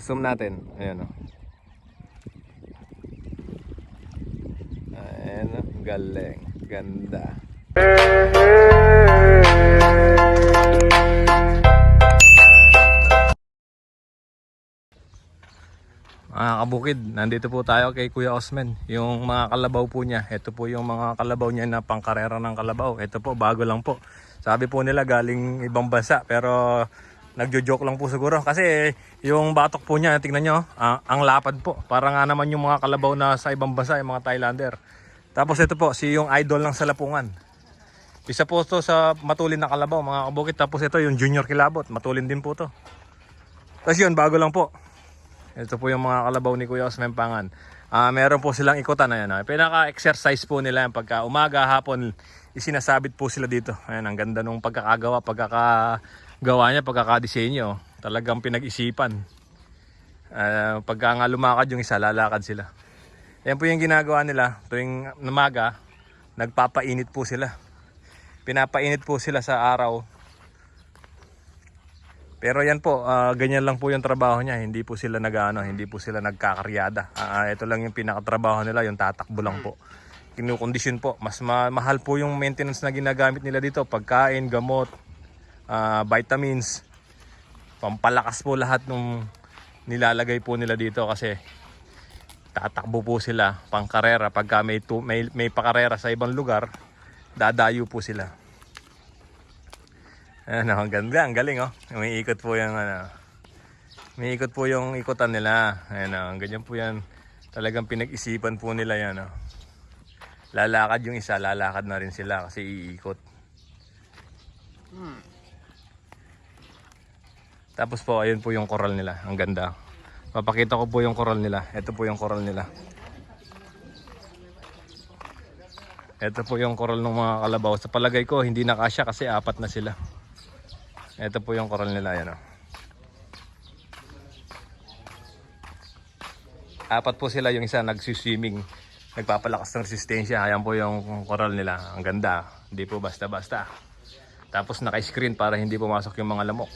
Susum natin. Ayan o. Ayan o. Galing. Ganda. Mga kabukid, nandito po tayo kay Kuya Osman. Yung mga kalabaw po niya. Ito po yung mga kalabaw niya na pangkarera ng kalabaw. Ito po, bago lang po. Sabi po nila galing ibang bansa. Pero nagjo-joke lang po siguro. Kasi yung batok po niya, tingnan nyo, ang, ang lapad po. Para nga naman yung mga kalabaw na sa ibang bansa, yung mga Thailander. Tapos ito po, si yung idol ng salapungan. Isa po to sa matulin na kalabaw, mga kabukid. Tapos ito yung junior kilabot, matulin din po to. Tapos yun, bago lang po. Ito po yung mga kalabaw ni Kuya Osman Pangan. Ah, meron po silang ikutan ayan. ah. Pinaka-exercise po nila yung pagka umaga, hapon, isinasabit po sila dito. Ayan, ang ganda nung pagkakagawa, pagkakagawa niya, pagkakadisenyo. Talagang pinag-isipan. Ah, pagka nga lumakad yung isa, lalakad sila. Yan po yung ginagawa nila tuwing umaga, nagpapainit po sila. Pinapainit po sila sa araw pero yan po, ah, ganyan lang po yung trabaho niya. Hindi po sila nag hindi po sila nagkakaryada. Ah, ito lang yung pinakatrabaho nila, yung tatakbo lang po. Kinukondisyon po. Mas ma- mahal po yung maintenance na ginagamit nila dito. Pagkain, gamot, ah, vitamins. Pampalakas po lahat ng nilalagay po nila dito kasi tatakbo po sila pangkarera. Pagka may, tu- may, may pakarera sa ibang lugar, dadayo po sila. Ano, ang ganda, ang galing oh. Umiikot po yung ano. Umiikot po yung ikutan nila. Ayan oh, ganyan po yan. Talagang pinag-isipan po nila yan oh. Lalakad yung isa, lalakad na rin sila kasi iikot. Tapos po, ayun po yung koral nila. Ang ganda. Papakita ko po yung koral nila. Ito po yung koral nila. Ito po yung koral ng mga kalabaw. Sa palagay ko, hindi na kasya kasi apat na sila. Ito po yung koral nila, yan o. Apat po sila yung isa nagsiswimming. Nagpapalakas ng resistensya. Ayan po yung koral nila. Ang ganda. Hindi po basta-basta. Tapos naka-screen para hindi pumasok yung mga lamok.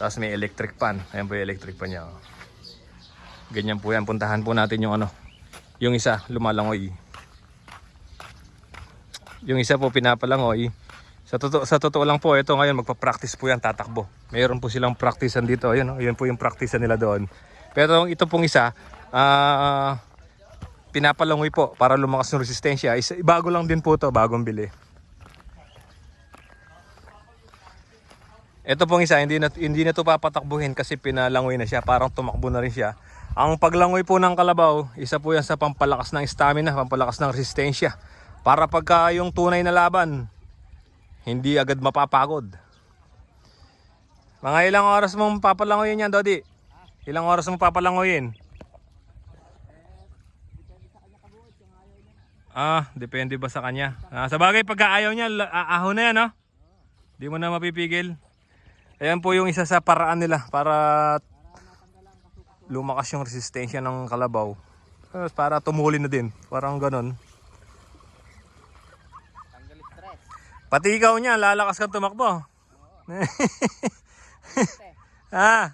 Tapos may electric pan. Ayan po yung electric pan niya. oh. Ganyan po yan. Puntahan po natin yung ano. Yung isa, lumalangoy. Yung isa po pinapalangoy. Sa totoo, sa totoo lang po, ito ngayon magpa-practice po yan, tatakbo. Mayroon po silang practicean dito. Ayun, oh, yun po yung practicean nila doon. Pero ito pong isa, ah pinapalangoy po para lumakas ng resistensya. Isa, bago lang din po to, bagong bili. Ito pong isa, hindi na, hindi na to papatakbuhin kasi pinalangoy na siya. Parang tumakbo na rin siya. Ang paglangoy po ng kalabaw, isa po yan sa pampalakas ng stamina, pampalakas ng resistensya. Para pagka yung tunay na laban, hindi agad mapapagod. Mga ilang oras mong papalangoyin yan, Dodi? Ilang oras mong papalangoyin? Ah, depende ba sa kanya? Ah, sa bagay, pagka ayaw niya, aahaw na yan, no? Di mo na mapipigil. Ayan po yung isa sa paraan nila para lumakas yung resistensya ng kalabaw. Para tumuli na din. Parang ganon. Pati ikaw niya, lalakas kang tumakbo. ah.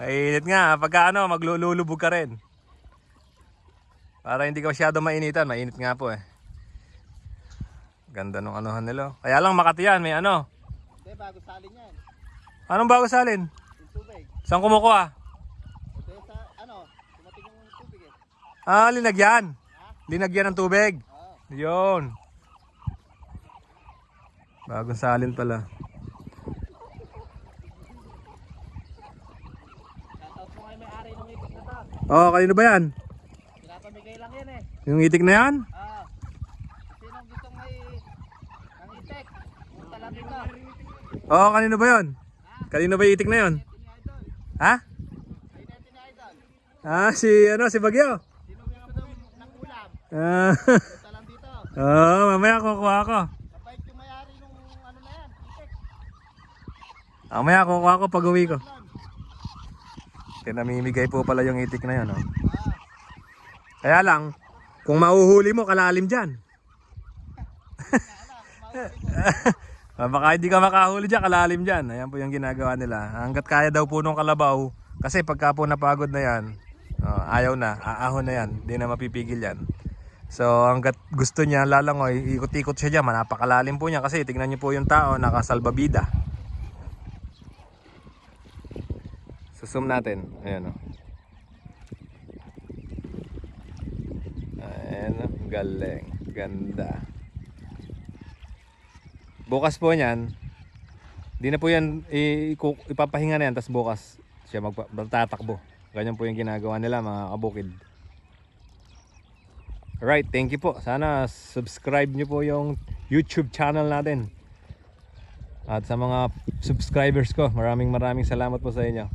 Mainit nga. Pagka ano, maglulubog ka rin. Para hindi ka masyado mainitan. Mainit nga po eh. Ganda nung anuhan nila. Kaya lang Makati yan, may ano. Hindi, bago salin yan. Anong bago salin? Yung tubig. Saan kumukuha? Ito sa, ano, tumating yung tubig eh. Ah, linagyan. Linagyan ng tubig. Oo. Yun. Bagong salin pala. Shoutout mo ngayon may-ari ng itik na to. Oh, kanino ba yan? Pinapamigay lang yan eh. Yung itik na yan? Ah. Sinong gustong may ang itik? Punta lang dito. Oh, kanino ba yon? Kanino ba yung itik na yon? Ha? Ah, si ano, si Bagyo. Sino? Ah, oh, mamaya kukuha ko. Mabait yung may-ari nung ano. Itik. Mamaya kukuha ko pag uwi ko. Pinamimigay po pala yung itik na yon. Oh. Ah. Kaya lang, kung mauhuli mo, kalalim dyan. Ah, Baka hindi ka makahuli dyan, kalalim dyan. Ayan po yung ginagawa nila. Hanggat kaya daw po nung kalabaw, Kasi pagka po napagod na yan, ah, ayaw na, aahon na yan, hindi na mapipigil yan. So hanggat gusto niya lalangoy, ikot-ikot siya dyan, napakalalim po niya kasi tingnan niyo po yung tao, nakasalbabida. Zoom natin, ayan o. Ayan o, galing, ganda. Bukas po niyan, di na po yan ipapahinga na yan, tapos bukas siya magtatakbo. Ganyan po yung ginagawa nila mga kabukid. Alright, thank you po. Sana subscribe nyo po yung YouTube channel natin. At sa mga subscribers ko, maraming maraming salamat po sa inyo.